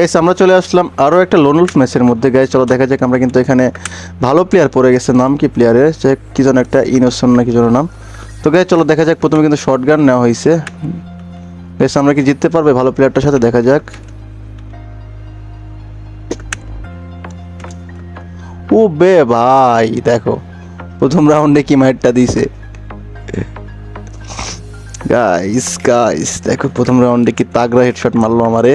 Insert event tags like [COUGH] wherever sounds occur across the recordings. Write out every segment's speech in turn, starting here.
Guys আমরা চলে আসলাম আরও একটা লোনউলফ ম্যাচের মধ্যে গাইস চলো দেখা যাক আমরা কিন্তু এখানে ভালো প্লেয়ার পড়ে গেছে। নাম কি প্লেয়ারের সে কি যেন একটা ইনোসন না কি যেন নাম। তো গাইস চলো দেখা যাক। প্রথমে কিন্তু শর্ট গান নেওয়া হয়েছে। গাইস আমরা কি জিততে পারবে ভালো প্লেয়ারটার সাথে? দেখা যাক। ও বে ভাই, দেখো। প্রথম রাউন্ডে কি মাইটটা দিছে। গাইস গাইস দেখো প্রথম রাউন্ডে কি তাগড়া হেডশট মারলো আমারে।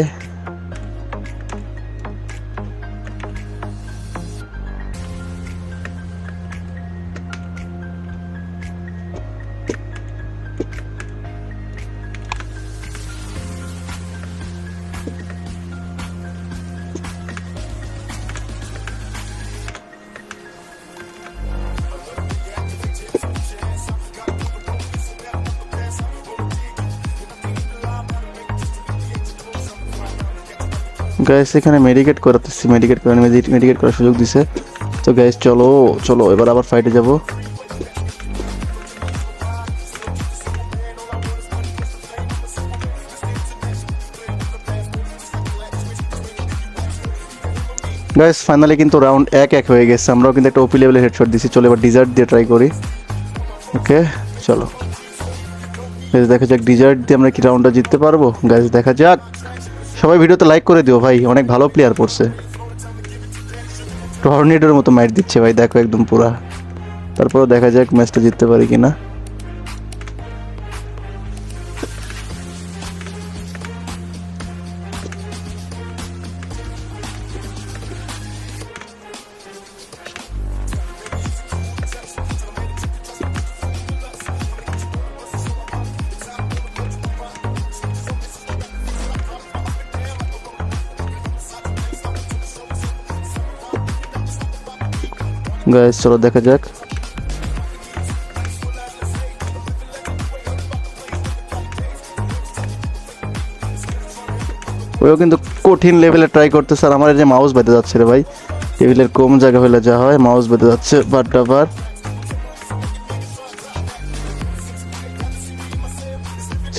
গ্যাস এখানে মেডিকেট করাতেছি মেডিকেট করে মেডিকেট করার সুযোগ দিছে। তো গ্যাস চলো চলো, এবার আবার ফাইটে যাব। গাইস ফাইনালি কিন্তু রাউন্ড এক এক হয়ে গেছে। আমরাও কিন্তু একটা ওপি লেভেলের হেডশট দিছি। চলো, এবার ডিজার্ট দিয়ে ট্রাই করি। ওকে চলো। গাইস দেখা যাক ডিজার্ট দিয়ে আমরা কি রাউন্ডটা জিততে পারব। গাইস দেখা যাক। সবাই ভিডিওতে লাইক করে দিও ভাই, অনেক ভালো প্লেয়ার পড়ছে। টর্নেডোর মতো মাইট দিচ্ছে ভাই, দেখো একদম পুরা। তারপরে দেখা যাক ম্যাচটা জিততে পারি কিনা। গাইস, চলো দেখা যাক। ওইও কিন্তু কঠিন লেভেলে ট্রাই করতেছে আর আমার যে মাউস বেঁধে যাচ্ছে রে ভাই। টেবিলের কম জায়গা হলে যা হয় মাউস বেঁধে যাচ্ছে বাট আবার।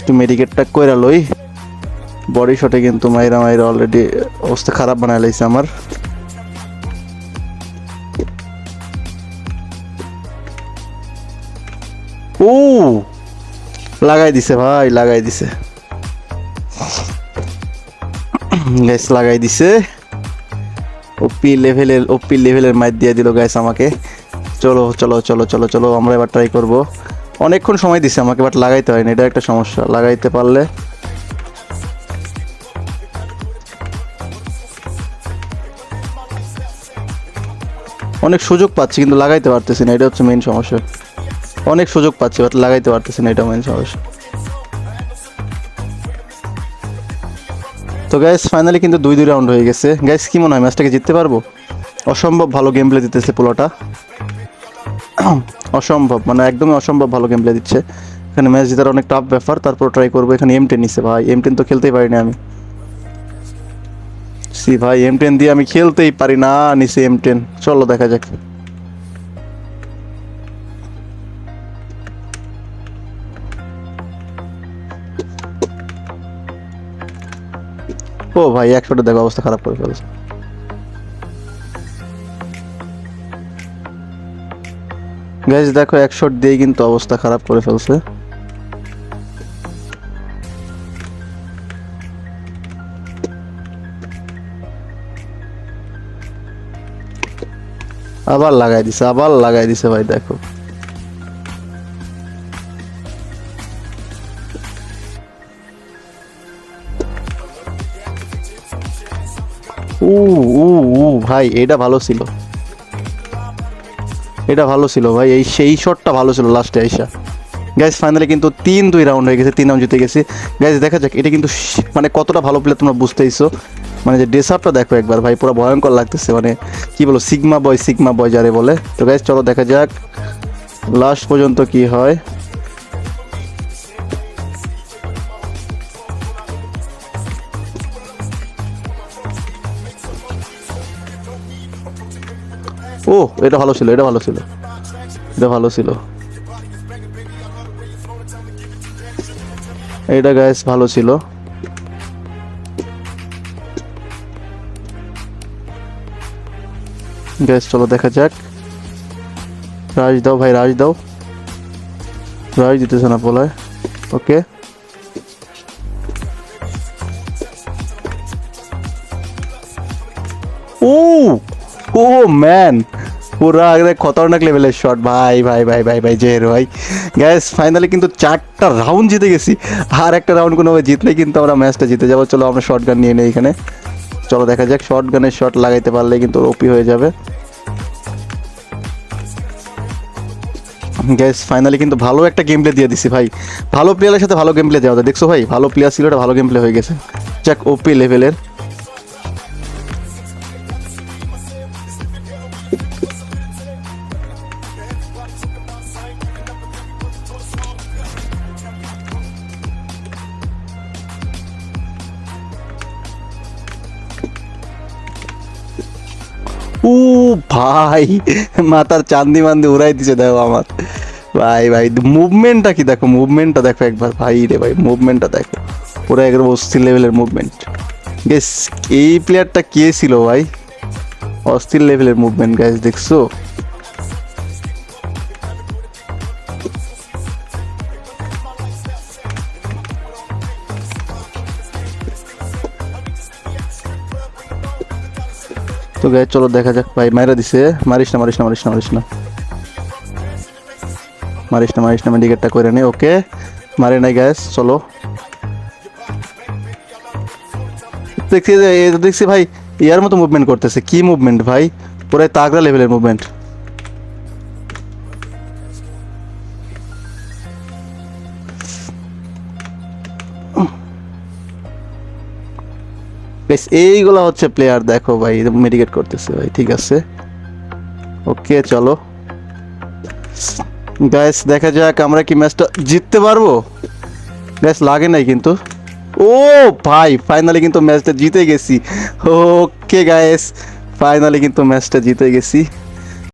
একটু মেডিকেটটা কইরা লই। বডি শটে কিন্তু মাইরা মাইরা অলরেডি অবস্থা খারাপ বানায় লাইছে আমার। ও লাগাই দিছে ভাই, লাগাই দিছে। গ্যাস লাগাই দিছে। ওপি লেভেলের ওপি লেভেলের মাইট দিয়ে দিল গ্যাস আমাকে। চলো চলো চলো চলো চলো, আমরা এবার ট্রাই করব। অনেকক্ষণ সময় দিছে আমাকে বাট লাগাইতে হয়নি, এটা একটা সমস্যা, লাগাইতে পারলে। অনেক সুযোগ পাচ্ছি, কিন্তু লাগাইতে পারতেছি না, এটা হচ্ছে মেইন সমস্যা। অনেক সুযোগ পাচ্ছি বাট লাগাইতে পারতেছি না, এটা মেইন সমস্যা। তো গ্যাস ফাইনালি কিন্তু দুই দুই রাউন্ড হয়ে গেছে। গ্যাস কি মনে হয় ম্যাচটাকে জিততে পারব? অসম্ভব ভালো গেম প্লে দিতেছে পোলাটা। [CLEARS THROAT] অসম্ভব মানে একদমই অসম্ভব ভালো গেম প্লে দিচ্ছে। এখানে ম্যাচ জেতার অনেক টাফ ব্যাপার, তারপর ট্রাই করব। এখানে এম টেন নিচ্ছে ভাই এম টেন তো খেলতেই পারিনি আমি। সি ভাই এম টেন দিয়ে আমি খেলতেই পারি না নিচে এম টেন চলো দেখা যাক। ও ভাই একশোটা দেখো, অবস্থা খারাপ করে ফেলছে। গ্যাস দেখো, এক শট দিয়ে কিন্তু অবস্থা খারাপ করে ফেলছে। আবার লাগাই দিছে, আবার লাগাই দিছে ভাই, দেখো। উ উ উ ভাই, এটা ভালো ছিল। এটা ভালো ছিল, ভাই, এই সেই শটটা ভালো ছিল লাস্টে আইসা। গ্যাস ফাইনালি কিন্তু তিন দুই রাউন্ড হয়ে গেছে, তিন রাউন্ড জিতে গেছি। গ্যাস দেখা যাক, এটা কিন্তু মানে কতটা ভালো প্লে তোমরা বুঝতেইছো মানে যে ড্রেসআপটা দেখো একবার, ভাই, পুরো ভয়ঙ্কর লাগতেছে মানে কি বলো সিগমা বয় সিগমা বয় যারে বলে। তো গ্যাস চলো দেখা যাক লাস্ট পর্যন্ত কি হয়। ও এটা ভালো ছিল, এটা ভালো ছিল। এটা ভালো ছিল। এটা গ্যাস ভালো ছিল। গ্যাস চলো দেখা যাক। রাজ দাও ভাই রাজ দাও। রাজ দিতেছে না পোলায়। ওকে ও! ও ম্যান পুরা একদম খতরনাক লেভেলের শট ভাই ভাই ভাই ভাই ভাই জের ভাই। গ্যাস ফাইনালি কিন্তু চারটা রাউন্ড জিতে গেছি। আর একটা রাউন্ড কোনোভাবে জিতলে কিন্তু আমরা ম্যাচটা জিতে যাব। চলো আমরা শর্ট গান নিয়ে নেই এখানে। চলো দেখা যাক শর্ট গানের শট লাগাইতে পারলে কিন্তু ওপি হয়ে যাবে। গ্যাস ফাইনালি কিন্তু ভালো একটা গেম প্লে দিয়ে দিছি ভাই। ভালো প্লেয়ারের সাথে ভালো গেম প্লে দেওয়া দেখছ ভাই, ভালো প্লেয়ার ছিল ভালো গেম প্লে হয়ে গেছে। যাক ওপি লেভেলের ও ভাই, মাথার চান্দি মান্দি উড়াই দিছে, দেখো আমার। ভাই ভাই মুভমেন্টটা কি? দেখো মুভমেন্টটা দেখো একবার। ভাই রে ভাই মুভমেন্টটা দেখো। পুরো একদম অস্থির লেভেলের মুভমেন্ট গেস এই প্লেয়ারটা কে ছিল ভাই? অস্থির লেভেলের মুভমেন্ট গাইস দেখছ? তো গায়ে চলো দেখা যাক, ভাই মাইরা দিছে। মারিস না মারিস না মারিস না মারিস না। মারিস না মারিস না মেডিকেটটা করে নে ওকে? মারে নাই গ্যাস চলো। দেখছি দেখছি ভাই, ইয়ার মতো মুভমেন্ট করতেছে। কি মুভমেন্ট ভাই? পুরাই তাগড়া লেভেলের মুভমেন্ট বেশ এইগুলো হচ্ছে প্লেয়ার দেখো ভাই মেডিকেট করতেছে ভাই, ঠিক আছে? ওকে চলো। গ্যাস দেখা যাক আমরা কি ম্যাচটা জিততে পারব। গ্যাস লাগে নাই কিন্তু। ও ভাই ফাইনালি কিন্তু ম্যাচটা জিতে গেছি। ওকে গ্যাস ফাইনালি কিন্তু ম্যাচটা জিতে গেছি।